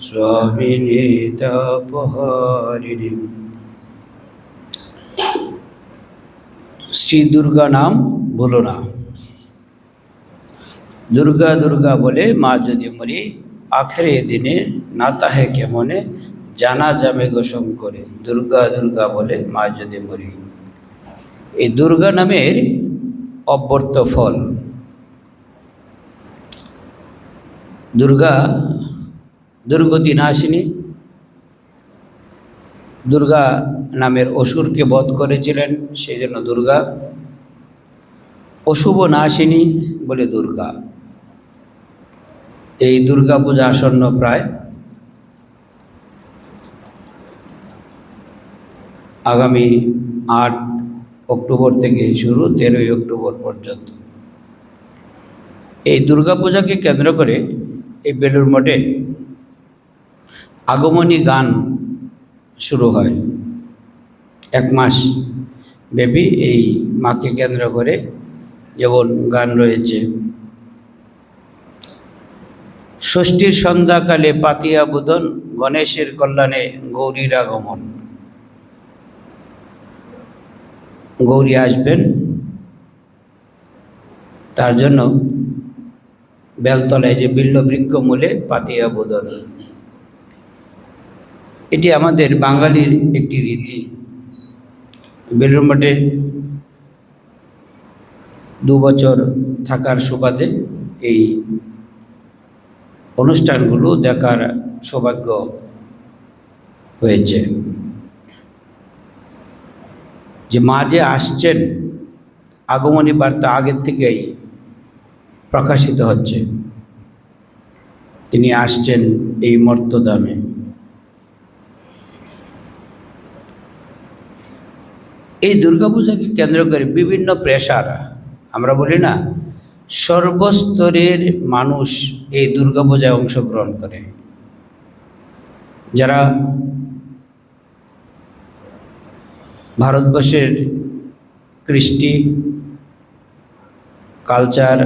স্বামিনীতাপহারিণীম শ্রী দুর্গা নাম। ভুলো না। দুর্গা দুর্গা বলে মা যদি মরি, আখেরে দিনে নাতা হে কেমনে? জানা যাবে গোসম করে। দুর্গা দুর্গা বলে মা যদি মরি। এই দুর্গা নামের অব্যর্ত ফল। দুর্গা দুর্গতি নাশিনী। দুর্গা নামের অসুরকে বধ করেছিলেন, সেই জন্য দুর্গা। অশুভ নাশিনী বলে দুর্গা। এই দুর্গা পূজা আসন্ন প্রায়। আগামী আট অক্টোবর থেকে শুরু, তেরোই অক্টোবর পর্যন্ত। এই দুর্গাপূজাকে কেন্দ্র করে এই বেলুর মঠে আগমনী গান শুরু হয়। এক মাস ব্যাপী এই মাকে কেন্দ্র করে যেমন গান রয়েছে। ষষ্ঠীর সন্ধ্যাকালে পাতিয়া বুদন গণেশের কল্যাণে গৌরীর আগমন। গৌরী আসবেন। তার জন্য বেলতলায় যে বিল্ল বৃক্ষ মূলে পাতিয়া বোধন এটি আমাদের বাঙালির একটি রীতি। বেলুর মঠে দু বছর থাকার সুবাদে এই অনুষ্ঠানগুলো দেখার সৌভাগ্য হয়েছে। যে মা যে আসছেন, আগমনী বার্তা আগের থেকেই প্রকাশিত হচ্ছে। তিনি আসছেন এই মর্তদামে এই দুর্গাপূজাকে কেন্দ্র করে বিভিন্ন প্রেশার আমরা বলি না, সর্বস্তরের মানুষ এই দুর্গাপূজায় অংশগ্রহণ করে। যারা ভারতবর্ষের কৃষ্টি কালচার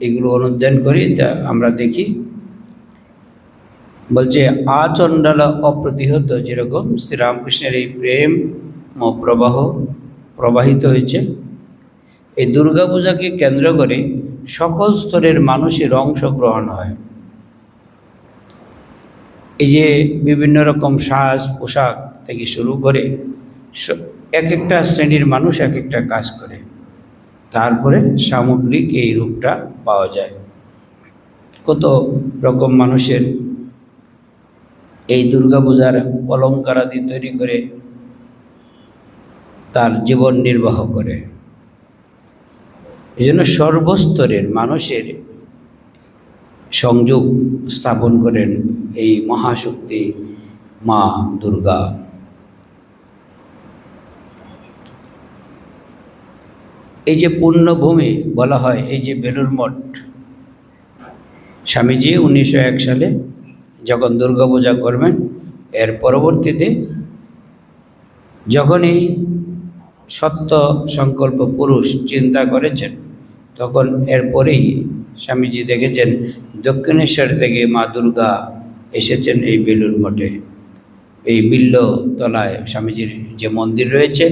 এগুলো অনুধ্যান করি, তা আমরা দেখি। বলছে, আচণ্ডাল অপ্রতিহত যেরকম শ্রীরামকৃষ্ণের এই প্রেম প্রবাহ প্রবাহিত হয়েছে। এই দুর্গাপূজাকে কেন্দ্র করে সকল স্তরের মানুষের অংশগ্রহণ হয়। এই যে বিভিন্ন রকম সাজ, পোশাক থেকে শুরু করে এক একটা শ্রেণির মানুষ এক একটা কাজ করে। তারপরে সামগ্রিক এই রূপটা পাওয়া যায়। কত রকম মানুষের এই দুর্গাপূজার অলঙ্কারাদি তৈরি করে তার জীবন নির্বাহ করে। এই জন্য সর্বস্তরের মানুষের সংযোগ স্থাপন করেন এই মহাশক্তি মা দুর্গা। এই যে পুণ্যভূমি বলা হয়, এই যে বেলুর মঠ, স্বামীজি উনিশশো এক সালে যখন দুর্গা পূজা করবেন, এর পরবর্তীতে যখন এই সত্য সংকল্প পুরুষ চিন্তা করেছেন। তখন এরপরেই স্বামীজি দেখেছেন দক্ষিণেশ্বর থেকে মা দুর্গা এসেছেন এই বেলুর মঠে। এই বিল্ল তলায় স্বামীজির যে মন্দির রয়েছে,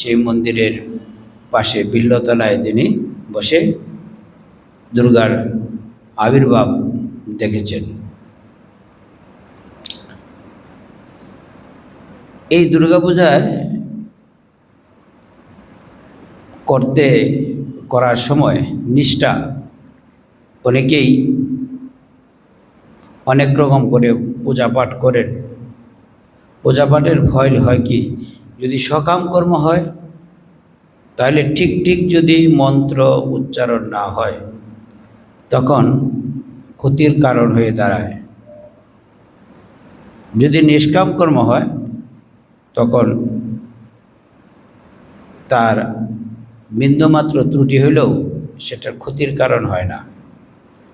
সেই মন্দিরের পাশে বিল্লতলায় তিনি বসে দুর্গার আবির্ভাব দেখেছেন। এই দুর্গাপূজায় করতে, করার সময় নিষ্ঠা অনেকেই অনেক রকম করে পূজা পাঠ করেন। পূজা পাঠের ভয় হয় কি? যদি সকাম কর্ম হয়, তাহলে ঠিক ঠিক যদি মন্ত্র উচ্চারণ না হয়, তখন ক্ষতির কারণ হয়ে দাঁড়ায়। যদি নিষ্কাম কর্ম হয়, তখন তার বিন্দুমাত্র ত্রুটি হলেও সেটার ক্ষতির কারণ হয় না।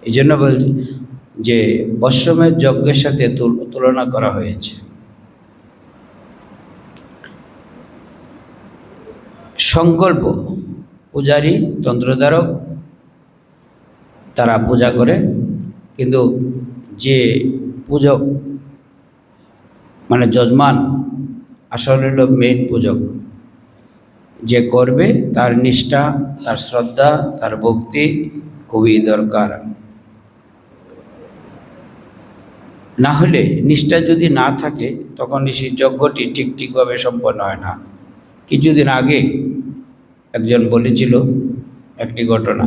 এই জন্য বলছি যে বৎসমের যজ্ঞের সাথে তুলনা করা হয়েছে। সংকল্প, পূজারী, তন্ত্রধারক, তারা পূজা করে, কিন্তু যে পূজক মানে যজমান, আসলে হলো মেইন পূজক। যে করবে তার নিষ্ঠা, তার শ্রদ্ধা, তার ভক্তি খুবই দরকার। না হলে নিষ্ঠা যদি না থাকে, তখন সেই যজ্ঞটি ঠিক ঠিকভাবে সম্পন্ন হয় না। কিছুদিন আগে একজন বলেছিল একটি ঘটনা।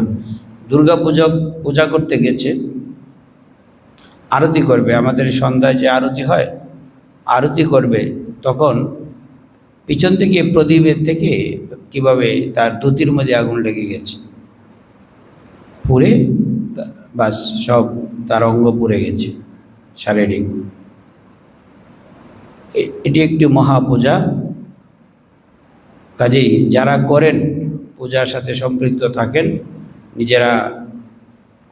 দুর্গা পূজক পূজা করতে গেছে। আরতি করবে। আমাদের সন্ধ্যায় যে আরতি হয়, আরতি করবে, তখন পিছন থেকে প্রদীপের থেকে কীভাবে তার ধুতির মধ্যে আগুন লেগে গেছে? পুড়ে বাস সব তার অঙ্গ পুড়ে গেছে, শারীরিক। এটি একটি মহাপূজা। কাজেই যারা করেন, পূজার সাথে সম্পৃক্ত থাকেন, নিজেরা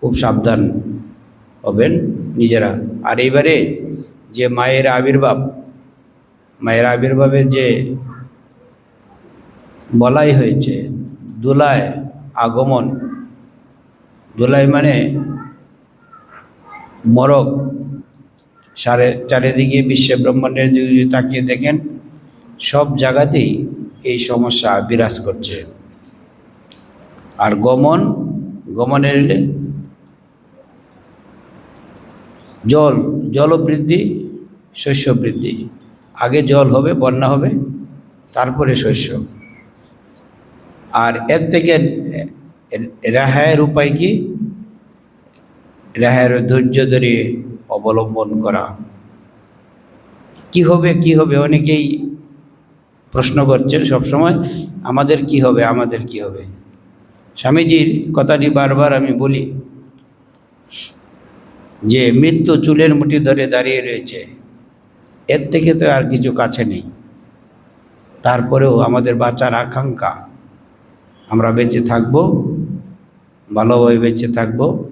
খুব সাবধান হবেন নিজেরা। আর এইবারে যে মায়ের আবির্ভাব মায়ের আবির্ভাবের যে বলাই হয়েছে দোলায় আগমন, দোলাই মানে মরক, সারে, চারিদিকে বিশ্বে ব্রহ্মাণ্ডের যদি তাকিয়ে দেখেন, সব জায়গাতেই এই সমস্যা বিরাজ করছে। আর গমন, গমনের জল জল বৃদ্ধি শস্য বৃদ্ধি আগে জল হবে, বন্যা হবে, তারপরে শস্য। আর এর থেকে রেহায়ের উপায় কি? রেহায়ের ধৈর্য ধরে অবলম্বন করা। কি হবে কি হবে? অনেকেই প্রশ্ন করছেন সবসময়, আমাদের কি হবে, আমাদের কি হবে? স্বামীজির কথাটি বারবার আমি বলি যে, মৃত্যু চুলের মুঠি ধরে দাঁড়িয়ে রয়েছে। এর থেকে তো আর কিছু কাছে নেই। তারপরেও আমাদের বাঁচার আকাঙ্ক্ষা। আমরা বেঁচে থাকব, ভালোভাবে বেঁচে থাকব।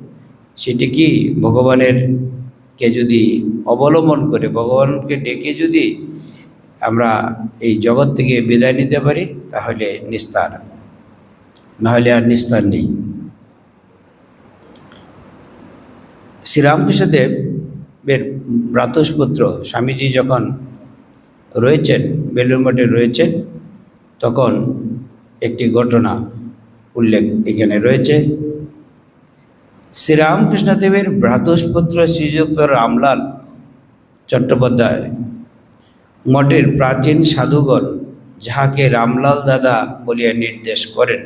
সেটি কি ভগবানের কে যদি অবলম্বন করে, ভগবানকে ডেকে যদি আমরা এই জগৎ থেকে বিদায় নিতে পারি, তাহলে নিস্তার। নাহলে আর নিস্তার নেই। শ্রীরামকৃষ্ণদেবের ভ্রাতুষ্পুত্র স্বামীজি যখন রয়েছেন বেলুর মঠে রয়েছেন, তখন একটি ঘটনা উল্লেখ এখানে রয়েছে। শ্রীরামকৃষ্ণদেবের ভ্রাতুষ্পুত্র শ্রীযুক্ত রামলাল চট্টোপাধ্যায় মঠের প্রাচীন সাধুগণ যাহাকে রামলাল দাদা বলিয়া নির্দেশ করেন,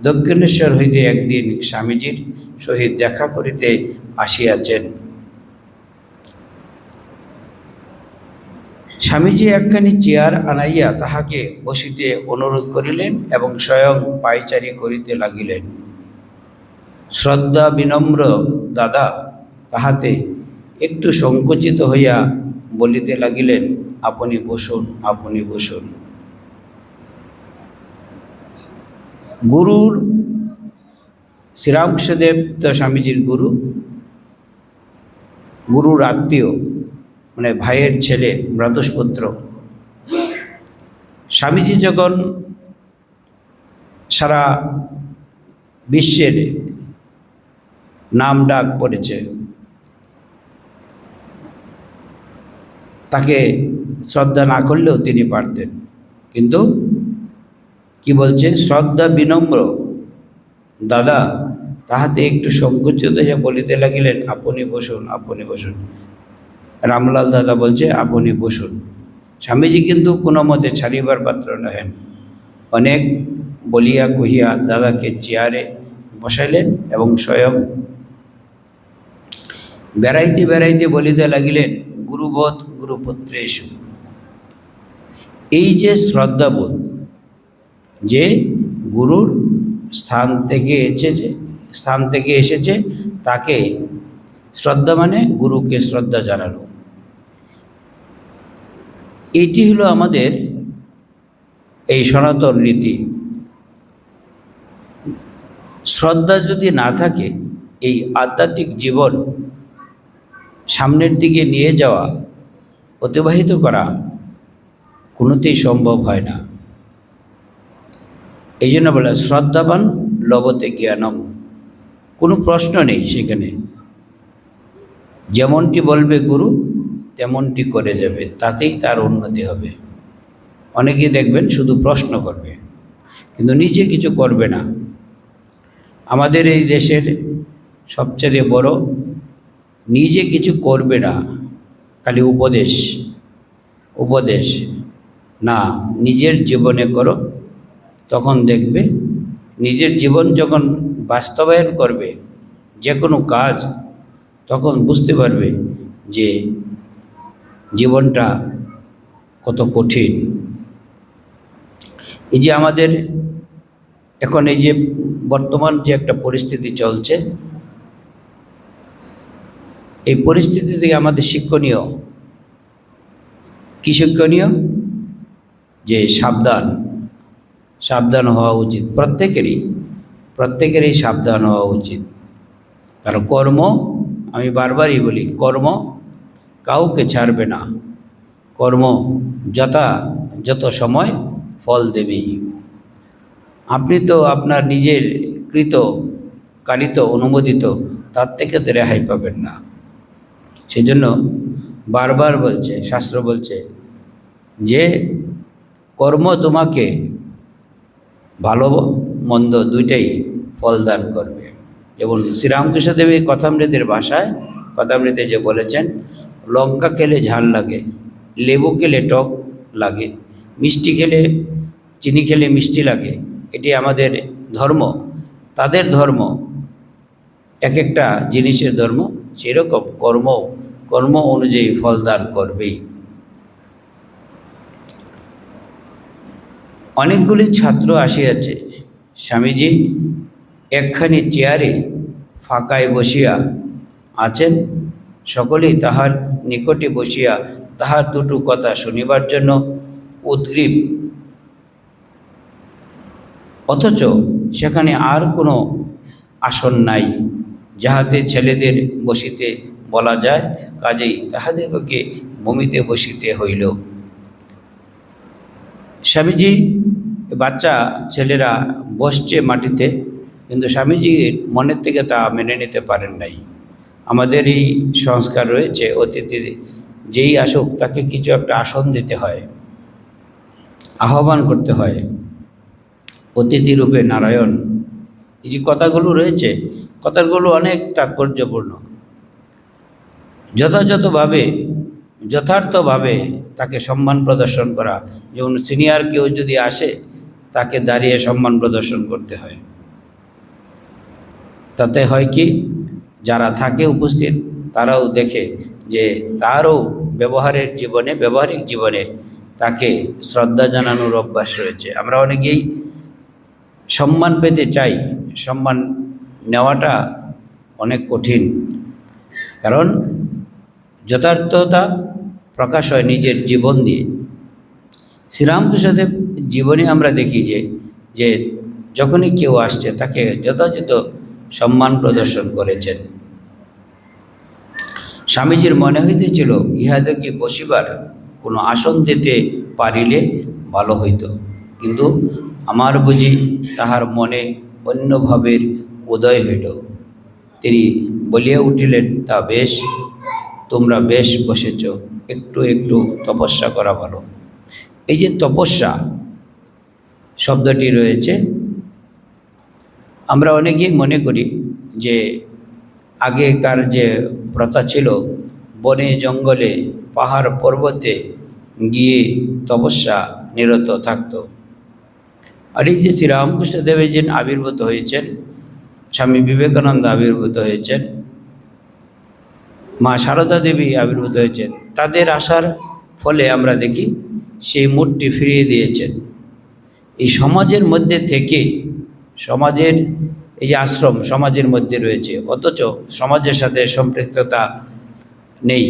দক্ষিণেশ্বর হইতে একদিন স্বামীজির সহিত দেখা করিতে আসিয়াছেন। স্বামীজি একখানি চেয়ার আনাইয়া তাহাকে বসিতে অনুরোধ করিলেন এবং স্বয়ং পাইচারি করিতে লাগিলেন। শ্রদ্ধা বিনম্র দাদা তাহাতে একটু সংকুচিত হইয়া বলিতে লাগিলেন, আপনি বসুন আপনি বসুন। গুরুর শ্রীরামকৃষ্ণদেব তো স্বামীজির গুরু। গুরুর আত্মীয়। মানে ভাইয়ের ছেলে ভ্রাতুষ্পুত্র স্বামীজি যখন সারা বিশ্বের নাম ডাক পড়েছে, তাকে শ্রদ্ধা না করলেও তিনি পারতেন। কিন্তু কি বলছে? শ্রদ্ধা বিনম্র। দাদা, তাহাতে একটু সংকুচিত হয়ে বলিতে লাগিলেন, আপনি বসুন আপনি বসুন। রামলাল দাদা বলছে, আপনি বসুন। স্বামীজি কিন্তু কোনো মতে ছাড়িবার পাত্র নহেন। অনেক বলিয়া কহিয়া দাদাকে চেয়ারে বসাইলেন এবং স্বয়ং বেড়াইতে বেড়াইতে বলিতে লাগিলেন গুরুবোধ গুরুপুত্রেশু, এই যে শ্রদ্ধাবোধ যে গুরুর স্থান থেকে এসেছে, স্থান থেকে এসেছে, তাকে শ্রদ্ধা মানে গুরুকে শ্রদ্ধা জানানো। এটি হলো আমাদের এই সনাতন রীতি। শ্রদ্ধা যদি না থাকে, এই আধ্যাত্মিক জীবন সামনের দিকে নিয়ে যাওয়া, অতিবাহিত করা কোনোতেই সম্ভব হয় না। এই জন্য বলে, শ্রদ্ধাবান লবতে জ্ঞানম। কোনো প্রশ্ন নেই সেখানে। যেমনটি বলবে গুরু তেমনটি করে যাবে, তাতেই তার উন্নতি হবে। অনেকেই দেখবেন শুধু প্রশ্ন করবে, কিন্তু নিজে কিছু করবে না। আমাদের এই দেশের সবচেয়ে বড় নিজে কিছু করবে না, খালি উপদেশ উপদেশ। না, নিজের জীবনে করো, তখন দেখবে নিজের জীবন যখন বাস্তবায়ন করবে, যে কোনো কাজ, তখন বুঝতে পারবে যে জীবনটা কত কঠিন। এই যে আমাদের এখন এই যে বর্তমান যে একটা পরিস্থিতি চলছে, এই পরিস্থিতি থেকে আমাদের শিক্ষণীয় কী শিক্ষণীয়? যে সাবধান সাবধান হওয়া উচিত প্রত্যেকেরই প্রত্যেকেরই সাবধান হওয়া উচিত। কারণ কর্ম, আমি বারবারই বলি, কর্ম কাউকে ছাড়বে না। কর্ম যথা যত সময় ফল দেবেই। আপনি তো আপনার নিজের কৃত, কালিত, অনুমোদিত, তার থেকে তো রেহাই পাবেন না। সেজন্য বারবার বলছে, শাস্ত্র বলছে যে, কর্ম তোমাকে ভালো, মন্দ দুইটাই ফলদান করবে। এবং শ্রীরামকৃষ্ণ দেবী কথামৃতের ভাষায়, কথামৃতে যে বলেছেন লঙ্কা খেলে ঝাল লাগে, লেবু খেলে টক লাগে, মিষ্টি খেলে, চিনি খেলে মিষ্টি লাগে, এটি আমাদের ধর্ম। তাদের ধর্ম এক একটা জিনিসের ধর্ম, সেরকম কর্ম কর্ম অনুযায়ী ফলদান করবেই। অনেকগুলি ছাত্র আসিয়াছে। স্বামীজি একখানি চেয়ারে ফাঁকায় বসিয়া আছেন। সকলেই তাহার নিকটে বসিয়া তাহার দুটো কথা শুনিবার জন্য উদ্গ্রীব। অথচ সেখানে আর কোনো আসন নাই, যাহাতে ছেলেদের বসিতে বলা যায়, কাজেই তাহাদেরকে ভূমিতে বসিতে হইল। স্বামীজি, বাচ্চা ছেলেরা বসছে মাটিতে, কিন্তু স্বামীজি মনের থেকে তা মেনে নিতে পারেন নাই। আমাদের এই সংস্কার রয়েছে, অতিথি যেই আসুক, তাকে কিছু একটা আসন দিতে হয়, আহ্বান করতে হয়। অতিথি রূপে নারায়ণ, এই যে কথাগুলো রয়েছে, কথাগুলো অনেক তাৎপর্যপূর্ণ। যথাযথভাবে, যথার্থভাবে তাকে সম্মান প্রদর্শন করা, যেমন সিনিয়র কেউ যদি আসে, তাকে দাঁড়িয়ে সম্মান প্রদর্শন করতে হয়। তাতে হয় কি? যারা থাকে উপস্থিত, তারাও দেখে যে তারও ব্যবহারের জীবনে, ব্যবহারিক জীবনে তাকে শ্রদ্ধা জানানোর অভ্যাস রয়েছে। আমরা অনেকেই সম্মান পেতে চাই, সম্মান নেওয়াটা অনেক কঠিন। কারণ যথার্থতা প্রকাশ হয় নিজের জীবন দিয়ে। শ্রীরামকৃষ্ণদেব জীবনে আমরা দেখি যে যে যখনই কেউ আসছে, তাকে যথাযথ সম্মান প্রদর্শন করেছেন। স্বামীজির মনে হইতেছিল ইহাদেরকে বসিবার কোনো আসন দিতে পারিলে ভালো হইত। কিন্তু আমার বুঝি তাহার মনে অন্য উদয় হইল। তিনি বলিয়া উঠিলেন, তা বেশ, তোমরা বেশ বসেছ, একটু একটু তপস্যা করা ভালো। এই যে তপস্যা শব্দটি রয়েছে আমরা অনেকেই মনে করি যে আগেকার যে প্রথা ছিল, বনে, জঙ্গলে, পাহাড় পর্বতে গিয়ে তপস্যা নিরত থাকত। আর এই যে শ্রীরামকৃষ্ণ দেবের যে আবির্ভূত হয়েছেন, স্বামী বিবেকানন্দ আবির্ভূত হয়েছেন, মা সারদা দেবী আবির্ভূত হয়েছেন, তাদের আসার ফলে আমরা দেখি সেই মূর্তি ফিরিয়ে দিয়েছেন। এই সমাজের মধ্যে থেকে সমাজের এই যে আশ্রম সমাজের মধ্যে রয়েছে, অথচ সমাজের সাথে সম্পৃক্ততা নেই,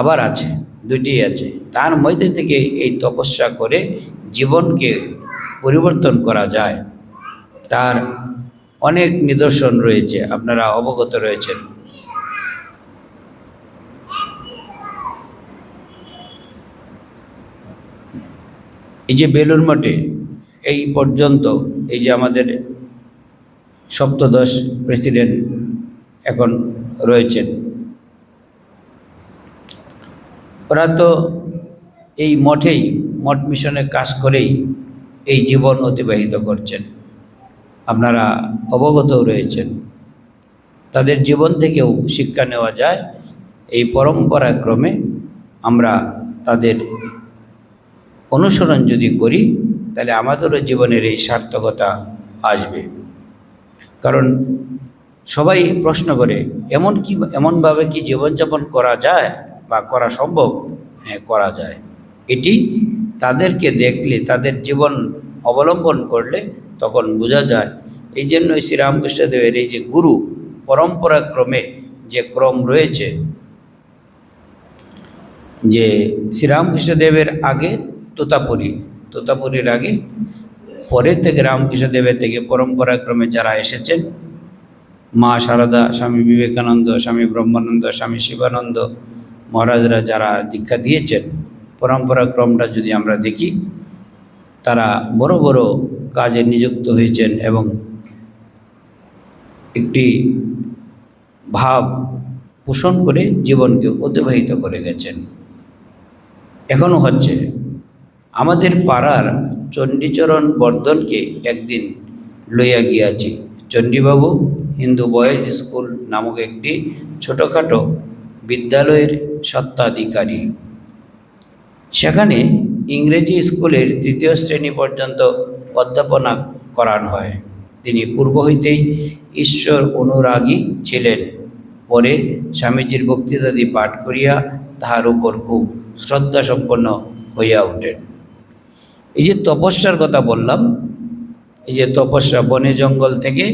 আবার আছে দুটি আছে। তার মধ্যে থেকে এই তপস্যা করে জীবনকে পরিবর্তন করা যায়। তার অনেক নিদর্শন রয়েছে, আপনারা অবগত রয়েছেন। এই যে বেলুর মঠে, এই পর্যন্ত এই যে আমাদের সপ্তদশ প্রেসিডেন্ট এখন রয়েছেন। ওরা তো এই মঠেই, মঠ মিশনে কাজ করেই এই জীবন অতিবাহিত করছেন। আপনারা অবগতও রয়েছেন। তাদের জীবন থেকেও শিক্ষা নেওয়া যায়। এই পরম্পরাক্রমে আমরা তাদের অনুসরণ যদি করি, তাহলে আমাদেরও জীবনের এই সার্থকতা আসবে। কারণ সবাই প্রশ্ন করে, এমন কি, এমনভাবে কি জীবনযাপন করা যায় বা করা সম্ভব? হ্যাঁ করা যায়। এটি তাদেরকে দেখলে, তাদের জীবন অবলম্বন করলে তখন বোঝা যায়। এই জন্যই শ্রীরামকৃষ্ণদেবের এই যে গুরু, পরম্পরাক্রমে যে ক্রম রয়েছে, যে শ্রীরামকৃষ্ণদেবের আগে তোতাপুরী, তোতাপুরীর আগে পরের থেকে রামকৃষ্ণদেবের থেকে পরম্পরাক্রমে যারা এসেছেন, মা সারদা স্বামী বিবেকানন্দ, স্বামী ব্রহ্মানন্দ, স্বামী শিবানন্দ মহারাজরা যারা দীক্ষা দিয়েছেন, পরম্পরাক্রমটা যদি আমরা দেখি, তারা বড় বড় কাজে নিযুক্ত হয়েছেন এবং একটি ভাব পোষণ করে জীবনকে অতিবাহিত করে গেছেন। এখনও হচ্ছে, আমাদের পাড়ার চণ্ডীচরণ বর্ধনকে একদিন লইয়া গিয়াছি। চণ্ডীবাবু হিন্দু বয়েজ স্কুল নামক একটি ছোটোখাটো বিদ্যালয়ের সত্ত্বাধিকারী সেখানে ইংরেজি স্কুলের তৃতীয় শ্রেণি পর্যন্ত অধ্যাপনা করান হয়। তিনি পূর্ব হইতেই ঈশ্বর অনুরাগী ছিলেন। পরে স্বামীজির বক্তৃতাদি পাঠ করিয়া তাহার উপর খুব শ্রদ্ধাসম্পন্ন হইয়া ওঠেন। এই যে তপস্যার কথা বললাম, এই যে তপস্যা বনে জঙ্গল থেকে,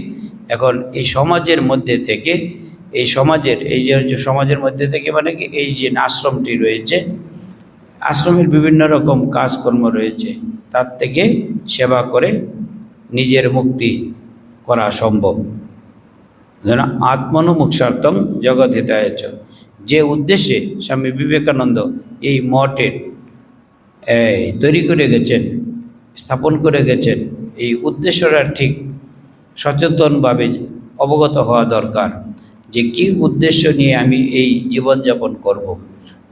এখন এই সমাজের মধ্যে থেকে, এই সমাজের, এই যে সমাজের মধ্যে থেকে মানে কি, এই যে আশ্রমটি রয়েছে, আশ্রমের বিভিন্ন রকম কাজকর্ম রয়েছে, তার থেকে সেবা করে নিজের মুক্তি করা সম্ভব। যেন আত্মনুমুক্ষার্থম জগৎ হিতায়চ যে উদ্দেশ্যে স্বামী বিবেকানন্দ এই মঠের এই, তৈরি করে গেছেন, স্থাপন করে গেছেন। এই উদ্দেশ্যটা ঠিক সচেতনভাবে অবগত হওয়া দরকার যে কি উদ্দেশ্য নিয়ে আমি এই জীবনযাপন করব।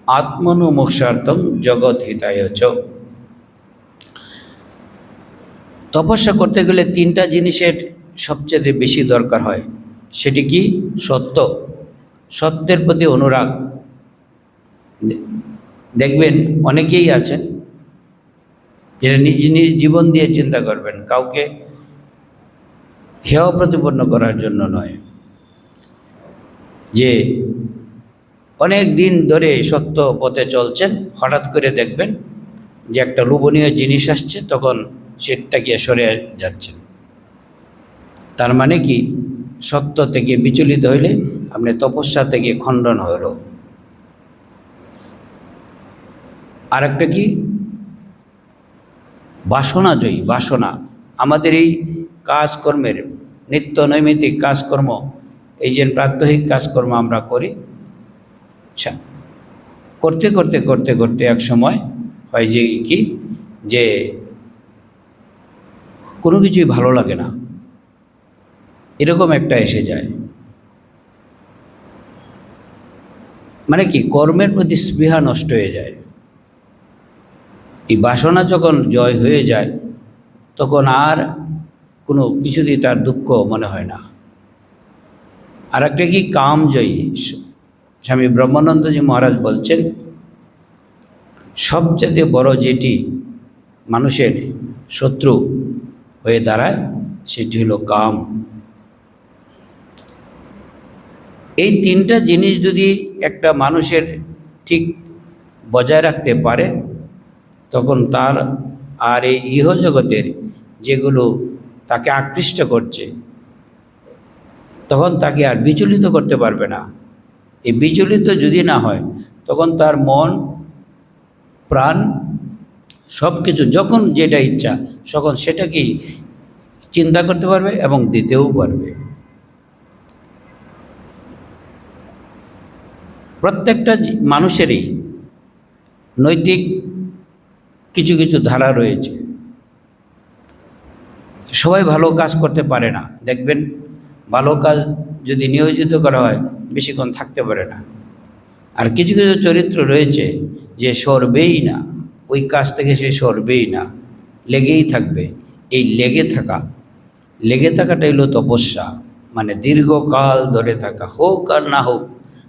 আত্মনুমোক্ষার্থম জগৎ হিতায়চ তপস্যা করতে গেলে তিনটা জিনিসের সবচেয়ে বেশি দরকার হয়। সেটি কি? সত্য। সত্যের প্রতি অনুরাগ। দেখবেন অনেকেই আছেন যেটা নিজ নিজ জীবন দিয়ে চিন্তা করবেন, কাউকে হেয় প্রতিপন্ন করার জন্য নয়। যে অনেক দিন ধরে সত্য পথে চলছেন, হঠাৎ করে দেখবেন যে একটা লোভনীয় জিনিস আসছে, তখন সেটা গিয়ে সরে যাচ্ছেন। তার মানে কি? সত্য থেকে বিচলিত হইলে আপনি তপস্যা থেকে খণ্ডন হইল। আর একটা কি? বাসনা জয়ী, বাসনা। আমাদের এই কাজকর্মের নিত্য নৈমিত্তিক কাজকর্ম, এই যে প্রাত্যহিক কাজকর্ম আমরা করি সা- করতে করতে করতে করতে এক সময় হয় যে কি, যে কোনো কিছুই ভালো লাগে না। এরকম একটা এসে যায়। মানে কি, কর্মের প্রতি স্পৃহা নষ্ট হয়ে যায়। এই বাসনা যখন জয় হয়ে যায়, তখন আর কোনো কিছুতেই তার দুঃখ মনে হয় না। আর একটা কি কামজয়ী স্বামী ব্রহ্মানন্দজি মহারাজ বলছেন সবচেয়ে বড় যেটি মানুষের শত্রু হয়ে দাঁড়ায়, সেটি হলো কাম। এই তিনটা জিনিস যদি একটা মানুষের ঠিক বজায় রাখতে পারে তখন তার আর এই ইহজগতের যেগুলো তাকে আকৃষ্ট করছে, তখন তাকে আর বিচলিত করতে পারবে না। এই বিচলিত যদি না হয়, তখন তার মন, প্রাণ সব কিছু যখন যেটা ইচ্ছা, তখন সেটাকেই চিন্তা করতে পারবে এবং দিতেও পারবে। প্রত্যেকটা মানুষেরই নৈতিক কিছু কিছু ধারা রয়েছে। সবাই ভালো কাজ করতে পারে না। দেখবেন, ভালো কাজ যদি নিয়োজিত করা হয়, বেশিক্ষণ থাকতে পারে না। আর কিছু কিছু চরিত্র রয়েছে যে সরবেই না, ওই কাজ থেকে সে সরবেই না। লেগেই থাকবে। এই লেগে থাকা, লেগে থাকাটাই হলো তপস্যা। মানে দীর্ঘকাল ধরে থাকা, হোক আর না হোক,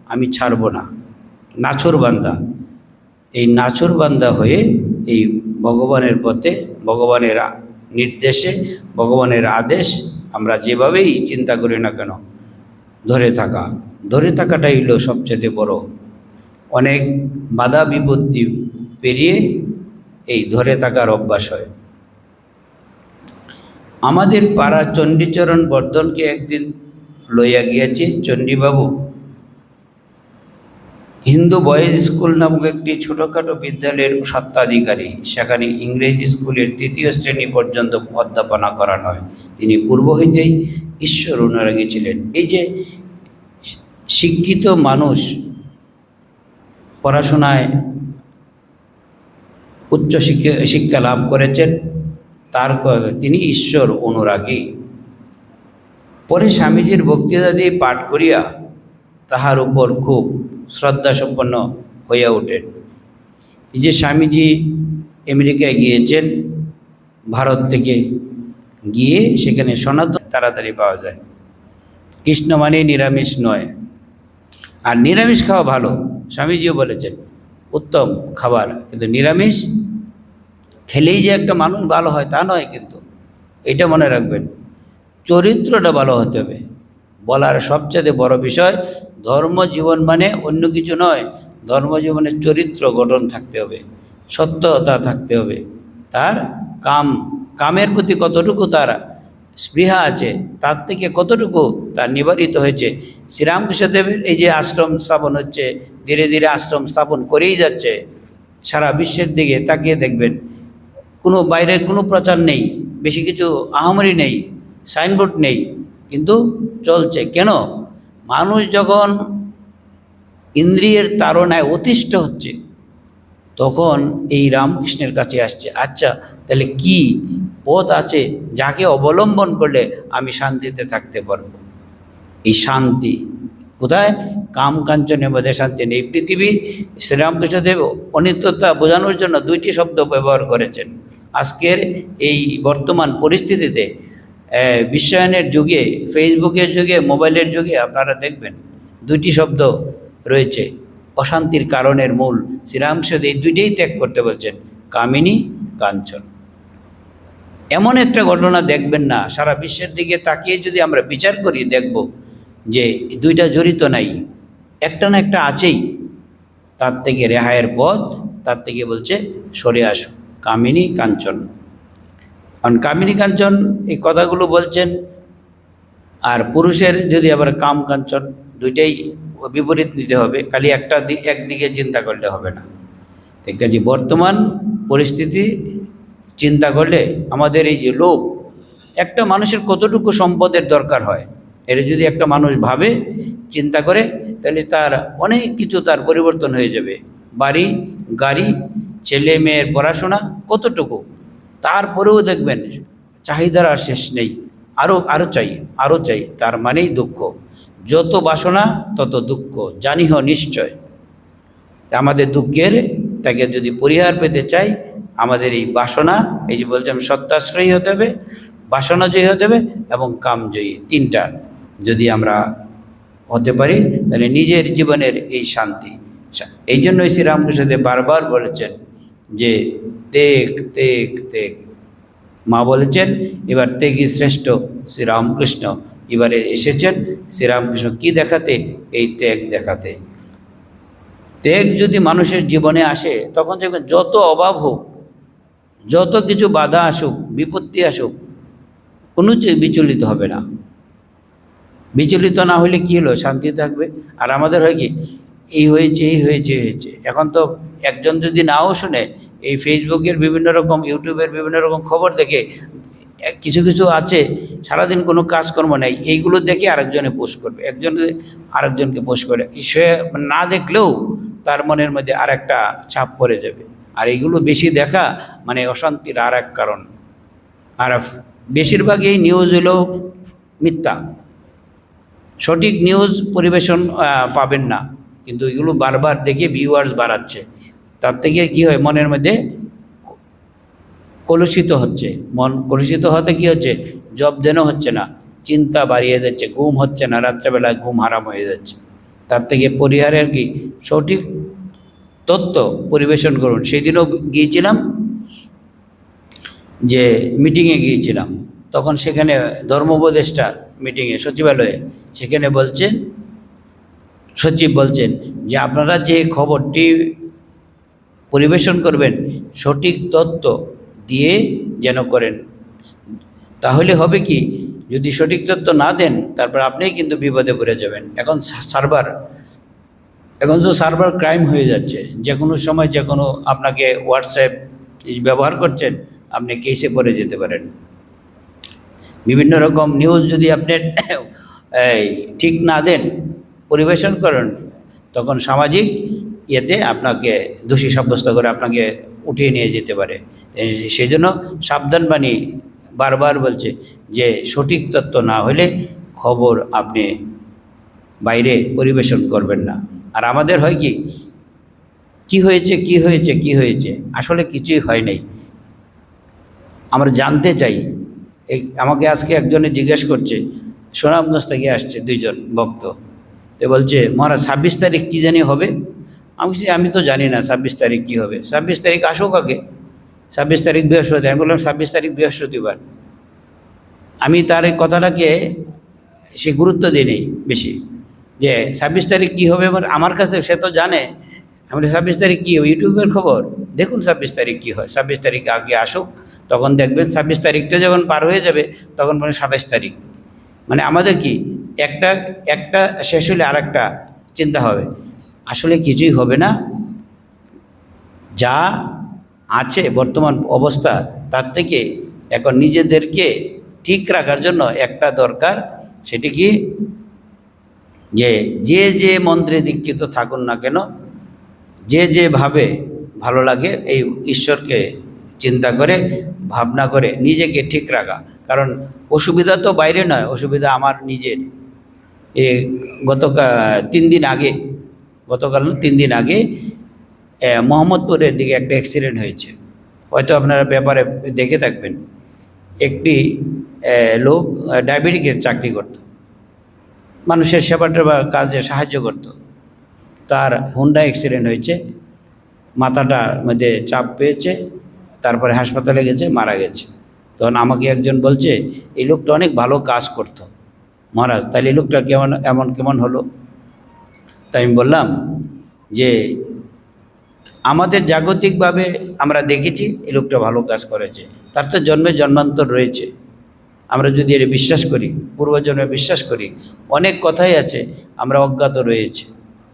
আমি ছাড়ব না। নাছর বান্দা। এই নাছর বান্দা হয়ে এই ভগবানের পথে, ভগবানের নির্দেশে, ভগবানের আদেশ আমরা যেভাবেই চিন্তা করি না কেন, ধরে থাকা। ধরে থাকাটাই হলো সবচেয়ে বড়। অনেক বাধা বিপত্তি পেরিয়ে এই ধরে থাকার অভ্যাস হয়। আমাদের পাড়া চণ্ডীচরণ বর্ধনকে একদিন লইয়া গিয়েছে, চণ্ডীবাবু হিন্দু বয়েজ স্কুল নামক একটি ছোটোখাটো বিদ্যালয়ের সত্ত্বাধিকারী সেখানে ইংরেজি স্কুলের তৃতীয় শ্রেণি পর্যন্ত অধ্যাপনা করানো হয়। তিনি পূর্ব হইতেই ঈশ্বর অনুরাগী ছিলেন। এই যে শিক্ষিত মানুষ পড়াশোনায় উচ্চ শিক্ষা শিক্ষা লাভ করেছেন, তার তিনি ঈশ্বর অনুরাগী। পরে স্বামীজির বক্তৃতা দিয়ে পাঠ করিয়া তাহার উপর খুব শ্রদ্ধাসম্পন্ন হয়ে ওঠেন এই যে স্বামীজি আমেরিকায় গিয়েছেন, ভারত থেকে গিয়ে সেখানে সনাতন তাড়াতাড়ি পাওয়া যায়। কৃষ্ণ মানে নিরামিষ নয়। আর নিরামিষ খাওয়া ভালো, স্বামীজিও বলেছেন, উত্তম খাবার। কিন্তু নিরামিষ খেলেই যে একটা মানুষ ভালো হয় তা নয় কিন্তু, এটা মনে রাখবেন, চরিত্রটা ভালো হতে হবে। বলার সবচেয়ে বড় বিষয়, ধর্ম জীবন মানে অন্য কিছু নয়, ধর্ম জীবনের চরিত্র গঠন থাকতে হবে, সত্যতা থাকতে হবে। তার কাম, কামের প্রতি কতটুকু তার স্পৃহা আছে, তার থেকে কতটুকু তার নিবারিত হয়েছে, শ্রীরামকৃষ্ণদেবের এই যে আশ্রম স্থাপন হচ্ছে, ধীরে ধীরে আশ্রম স্থাপন করেই যাচ্ছে, সারা বিশ্বের দিকে তাকিয়ে দেখবেন, কোনো বাইরের কোনো প্রচার নেই, বেশি কিছু আহামরি নেই, সাইনবোর্ড নেই কিন্তু চলছে। কেন? মানুষ যখন ইন্দ্রিয়ের তাড়নায় অতিষ্ঠ হচ্ছে, তখন এই রামকৃষ্ণের কাছে আসছে আচ্ছা তাহলে কি পথ আছে যাকে অবলম্বন করলে আমি শান্তিতে থাকতে পারব? এই শান্তি কোথায়? কাম কাঞ্চনের মধ্যে শান্তি নেই পৃথিবী শ্রীরামকৃষ্ণদেব অনিত্যতা বোঝানোর জন্য দুইটি শব্দ ব্যবহার করেছেন। আজকের এই বর্তমান পরিস্থিতিতে বিশ্বায়নের যুগে ফেসবুকের যুগে, মোবাইলের যুগে আপনারা দেখবেন দুইটি শব্দ রয়েছে। অশান্তির কারণের মূল। শ্রীরামকৃষ্ণ এই দুইটাই ত্যাগ করতে বলছেন, কামিনী, কাঞ্চন। এমন একটা ঘটনা দেখবেন না, সারা বিশ্বের দিকে তাকিয়ে যদি আমরা বিচার করি, দেখব যে দুইটা জড়িত নাই। একটা না একটা আছেই। তার থেকে রেহাইয়ের পথ, তার থেকে বলছে, সরে আসো, কামিনী, কাঞ্চন। কারণ কামিনী কাঞ্চন এই কথাগুলো বলছেন, আর পুরুষের যদি আবার কাম কাঞ্চন, দুইটাই বিপরীত নিতে হবে, খালি একটা দিক একদিকে চিন্তা করলে হবে না। ঠিক আছে বর্তমান পরিস্থিতি চিন্তা করলে আমাদের এই যে লোভ, একটা মানুষের কতটুকু সম্পদের দরকার হয়, এটা যদি একটা মানুষ ভাবে, চিন্তা করে, তাহলে তার অনেক কিছু তার পরিবর্তন হয়ে যাবে। বাড়ি, গাড়ি ছেলে মেয়ের পড়াশোনা কতটুকু? তারপরেও দেখবেন চাহিদার আর শেষ নেই। আরও আরও চাই আরও চাই, তার মানেই দুঃখ। যত বাসনা, তত দুঃখ। জানিহ নিশ্চয়। আমাদের দুঃখের, তাকে যদি পরিহার পেতে চাই, আমাদের এই বাসনা, এই যে বলছে আমি, সত্যাশ্রয়ী হতে হবে, বাসনা জয়ী হতে হবে এবং কামজয়ী তিনটা যদি আমরা হতে পারি, তাহলে নিজের জীবনের এই শান্তি। এই জন্যই শ্রীরামকৃষ্ণদেব বারবার বলেছেন যে তেক তেক তেক মা বলেছেন, এবার তেগই শ্রেষ্ঠ শ্রীরামকৃষ্ণ এবারে এসেছেন শ্রীরামকৃষ্ণ কি দেখাতে? এই ত্যাগ দেখাতে। ত্যাগ যদি মানুষের জীবনে আসে, তখন দেখবেন যত অভাব হোক, যত কিছু বাধা আসুক, বিপত্তি আসুক, কোনো বিচলিত হবে না। বিচলিত না হলে কি হলো? শান্তি থাকবে। আর আমাদের হয় কি? এই হয়েছে এই হয়েছে হয়েছে। এখন তো একজন যদি নাও শুনে এই ফেসবুকের বিভিন্ন রকম ইউটিউবের বিভিন্ন রকম খবর দেখে কিছু কিছু আছে, সারাদিন কোনো কাজকর্ম নেই, এইগুলো দেখে আরেকজনে পোস্ট করবে। একজন আরেকজনকে পোস্ট করে। সে না দেখলেও তার মনের মধ্যে আর একটা ছাপ পড়ে যাবে। আর এইগুলো বেশি দেখা মানে অশান্তির আর এক কারণ। আর বেশিরভাগ এই নিউজ হলো মিথ্যা। সঠিক নিউজ পরিবেশন পাবেন না। কিন্তু এগুলো বারবার দেখে ভিউয়ার্স বাড়াচ্ছে। তার থেকে কি হয়? মনের মধ্যে কলুষিত হচ্ছে। মন কলুষিত হতে কি হচ্ছে? জব দেন হচ্ছে না। চিন্তা বাড়িয়ে যাচ্ছে ঘুম হচ্ছে না, রাত্রেবেলায় ঘুম হারাম হয়ে যাচ্ছে। তার থেকে পরিহারের কি? সঠিক তথ্য পরিবেশন করুন। সেই দিনও গিয়েছিলাম যে মিটিংয়ে গিয়েছিলাম। তখন সেখানে ধর্ম উপদেষ্টা মিটিংয়ে, সচিবালয়ে, সেখানে বলছেন, সচিব বলছেন যে আপনারা যে খবরটি পরিবেশন করবেন, সঠিক তথ্য দিয়ে যেন করেন। তাহলে হবে কি, যদি সঠিক তথ্য না দেন, তারপর আপনিই কিন্তু বিপদে পড়ে যাবেন। এখন সার্ভার, এখন তো সার্ভার ক্রাইম হয়ে যাচ্ছে। যে কোনো সময় যে কোনো আপনাকে হোয়াটসঅ্যাপ ব্যবহার করছেন, আপনি কেসে পড়ে যেতে পারেন। বিভিন্ন রকম নিউজ যদি আপনি ঠিক না দেন, পরিবেশন করেন, তখন সামাজিক ইয়েতে আপনাকে দোষী সাব্যস্ত করে আপনাকে উঠিয়ে নিয়ে যেতে পারে। সেই জন্য সাবধানবাণী বারবার বলছে যে সঠিক তত্ত্ব না হলে খবর আপনি বাইরে পরিবেশন করবেন না। আর আমাদের হয় কি কি হয়েছে কি হয়েছে কি হয়েছে? আসলে কিছুই হয় নাই। আমরা জানতে চাই। এই আমাকে আজকে একজনে জিজ্ঞেস করছে, সোনামগঞ্জ থেকে আসছে দুইজন ভক্ত। তো বলছে, মহারাজ, ছাব্বিশ তারিখ কী জানি হবে? আমি আমি তো জানি না ছাব্বিশ তারিখ কী হবে। ছাব্বিশ তারিখ আসো কাকে ছাব্বিশ তারিখ বৃহস্পতি আমি বললাম ছাব্বিশ তারিখ বৃহস্পতিবার। আমি তার এই কথাটাকে সে গুরুত্ব দিই বেশি। যে ছাব্বিশ তারিখ কী হবে আমার আমার কাছে সে তো জানে। আমি ছাব্বিশ তারিখ কী? ইউটিউবের খবর? দেখুন ছাব্বিশ তারিখ কী হয়। ছাব্বিশ তারিখ আগে আসুক, তখন দেখবেন ছাব্বিশ তারিখটা যখন পার হয়ে যাবে, তখন মানে সাতাশ তারিখ। মানে আমাদের কি? একটা একটা শেষ হলে আর একটা চিন্তা হবে। আসলে কিছুই হবে না। যা আছে বর্তমান অবস্থা, তার থেকে এখন নিজেদেরকে ঠিক রাখার জন্য একটা দরকার, সেটি কি? যে যে যে মন্ত্রে দীক্ষিত থাকুন না কেন, যে যেভাবে ভালো লাগে এই ঈশ্বরকে চিন্তা করে, ভাবনা করে নিজেকে ঠিক রাখা। কারণ অসুবিধা তো বাইরে নয়, অসুবিধা আমার নিজের। এ গতকাল তিন দিন আগে গতকাল তিন দিন আগে মোহাম্মদপুরের দিকে একটা অ্যাক্সিডেন্ট হয়েছে। হয়তো আপনারা ব্যাপারে দেখে থাকবেন। একটি লোক ডায়াবেটিকের চাকরি করত। মানুষের সেবাটা বা কাজে সাহায্য করত। তার হুন্ডা অ্যাক্সিডেন্ট হয়েছে। মাথাটার মধ্যে চাপ পেয়েছে। তারপরে হাসপাতালে গেছে, মারা গেছে। তখন আমাকে একজন বলছে, এই লোকটা অনেক ভালো কাজ করতো। মহারাজ, তাহলে এই লোকটা কেমন, এমন কেমন হলো? তাই আমি বললাম যে আমাদের জাগতিকভাবে আমরা দেখেছি এই লোকটা ভালো কাজ করেছে। তার তো জন্মে জন্মান্তর রয়েছে। আমরা যদি এটা বিশ্বাস করি, পূর্বজন্মে বিশ্বাস করি, অনেক কথাই আছে, আমরা অজ্ঞাত রয়েছে,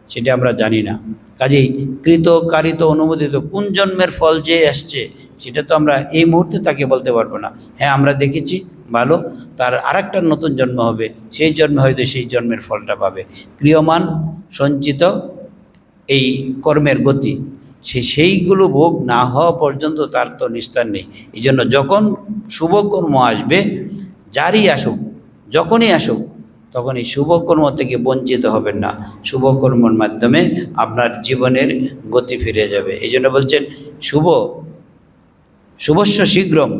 সেটা আমরা জানি না। কাজেই কৃত, কারিত, অনুমোদিত, কোন জন্মের ফল যে আসছে, সেটা তো আমরা এই মুহূর্তে তাকে বলতে পারব না। হ্যাঁ আমরা দেখেছি ভালো, তার আরেকটা নতুন জন্ম হবে, সেই জন্মে হয়তো সেই জন্মের ফলটা পাবে। ক্রিয়মান, সঞ্চিত এই কর্মের গতি, সে সেইগুলো ভোগ না হওয়া পর্যন্ত তার তো নিস্তার নেই। এই জন্য যখন শুভকর্ম আসবে, যারই আসুক, যখনই আসুক তখন এই শুভকর্ম থেকে বঞ্চিত হবেন না। শুভকর্মর মাধ্যমে আপনার জীবনের গতি ফিরে যাবে। এই জন্য বলছেন, শুভ, শুভস্য শীঘ্রম।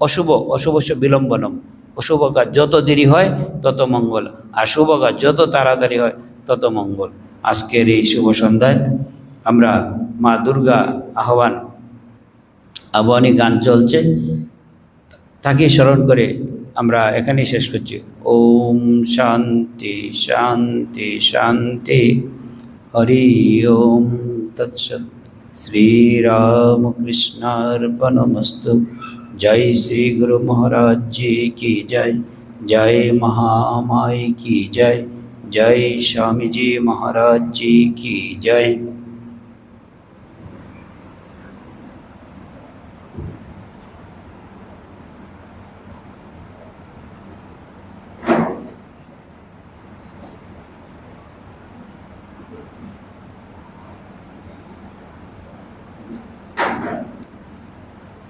অশুভ অশুভ বিলম্বনম। অশুভ কাজ যত দেরি হয়, তত মঙ্গল। আর শুভ কাজ যত তাড়াতাড়ি হয়, তত মঙ্গল। আজকের এই শুভ সন্ধ্যায় আমরা মা দুর্গা আহ্বান, আহ্বানী গান চলছে। তাকে স্মরণ করে আমরা এখানেই শেষ করছি। ওম শান্তি শান্তি শান্তি। হরি ওম তৎসৎ। শ্রীরামকৃষ্ণার্পণমস্তু। जय श्री गुरु महाराज जी की जय जय महामाई की जय जय स्वामी जी महाराज जी की जय।